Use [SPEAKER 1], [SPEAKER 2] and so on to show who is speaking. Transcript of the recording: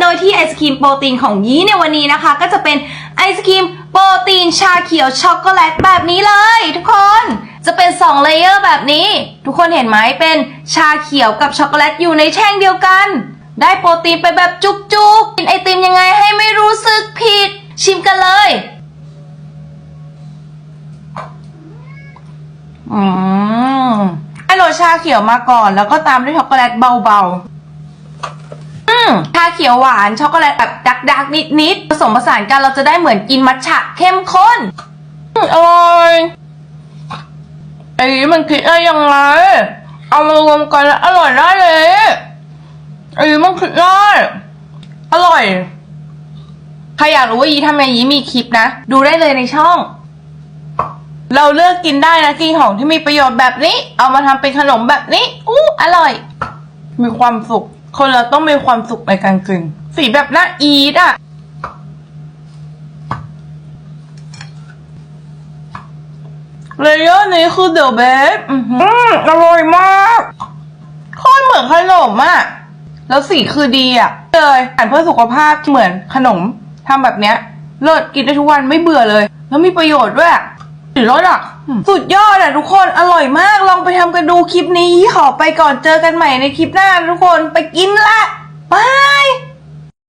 [SPEAKER 1] โดยที่ไอศครีมโปรตีนของยี้ในวันนี้นะคะ ก็จะเป็นไอศครีมโปรตีนชาเขียวช็อกโกแลตแบบนี้เลย ทุกคนจะเป็น2เลเยอร์แบบนี้ ทุกคนเห็นไหมเป็นชาเขียวกับช็อกโกแลตอยู่ในแท่งเดียวกัน ได้โปรตีนไปแบบจุกๆกินไอติมยังไงให้ไม่รู้สึกผิด ชิมกันเลยอืมให้รสชาเขียวมาก่อน แล้วก็ตามด้วยช็อกโกแลตเบาๆ ขียวหวานช็อกโกแลตแบบดักดักนิดๆผสมผสานกันเราจะได้เหมือนกินมัทฉะเข้มข้นอืมอร่อยไอ้นี่มันคิดได้ยังไงเอามารวมกันแล้วอร่อยได้เลยไอ้นี่มันคิดได้อร่อยใครอยากรู้ว่ายีทำไงยีมีคลิปนะ ดูได้เลยในช่อง เราเลือกกินได้นะกินของที่มีประโยชน์แบบนี้ เอามาทำเป็นขนมแบบนี้อู้อร่อย มีความสุข คนเราต้องมีความสุขในการกินสีแบบน่าอีทอะ เลเยอร์นี้คือเดอะเบสอือหืออร่อยมากโคตรเหมือนขนมอะ แล้วสีคือดีอะ เลยอ่านเพื่อสุขภาพเหมือนขนมทำแบบเนี้ยเลิศกินได้ทุกวันไม่เบื่อเลย แล้วมีประโยชน์ด้วยอะถือรสอะ สุดยอดอะทุกคนอร่อยมากลองไปทำกันดูคลิปนี้ขอไปก่อนเจอกันใหม่ในคลิปหน้าทุกคนไปกินละบาย